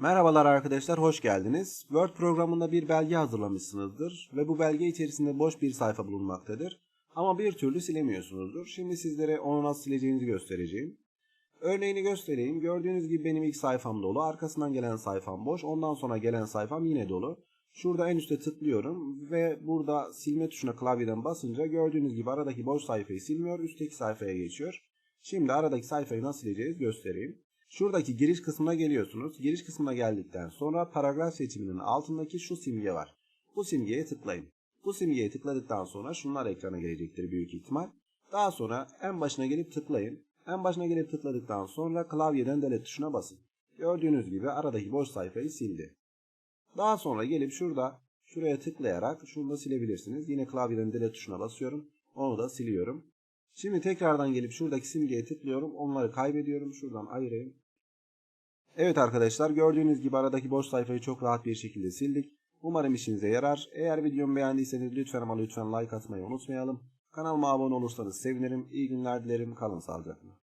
Merhabalar arkadaşlar, hoş geldiniz. Word programında bir belge hazırlamışsınızdır ve bu belge içerisinde boş bir sayfa bulunmaktadır. Ama bir türlü silemiyorsunuzdur. Şimdi sizlere onu nasıl sileceğinizi göstereceğim. Örneğini göstereyim. Gördüğünüz gibi benim ilk sayfam dolu, arkasından gelen sayfam boş, ondan sonra gelen sayfam yine dolu. Şurada en üstte tıklıyorum ve burada silme tuşuna klavyeden basınca gördüğünüz gibi aradaki boş sayfayı silmiyor, üstteki sayfaya geçiyor. Şimdi aradaki sayfayı nasıl sileceğiz göstereyim. Şuradaki giriş kısmına geliyorsunuz. Giriş kısmına geldikten sonra paragraf seçiminin altındaki şu simge var. Bu simgeye tıklayın. Bu simgeye tıkladıktan sonra şunlar ekrana gelecektir büyük ihtimal. Daha sonra en başına gelip tıklayın. En başına gelip tıkladıktan sonra klavyeden delete tuşuna basın. Gördüğünüz gibi aradaki boş sayfayı sildi. Daha sonra gelip şurada şuraya tıklayarak şunu da silebilirsiniz. Yine klavyeden delete tuşuna basıyorum. Onu da siliyorum. Şimdi tekrardan gelip şuradaki simgeye tıklıyorum. Onları kaybediyorum. Şuradan ayırayım. Evet arkadaşlar gördüğünüz gibi aradaki boş sayfayı çok rahat bir şekilde sildik. Umarım işinize yarar. Eğer videomu beğendiyseniz lütfen ama lütfen like atmayı unutmayalım. Kanalıma abone olursanız sevinirim. İyi günler dilerim. Kalın sağlıcakla.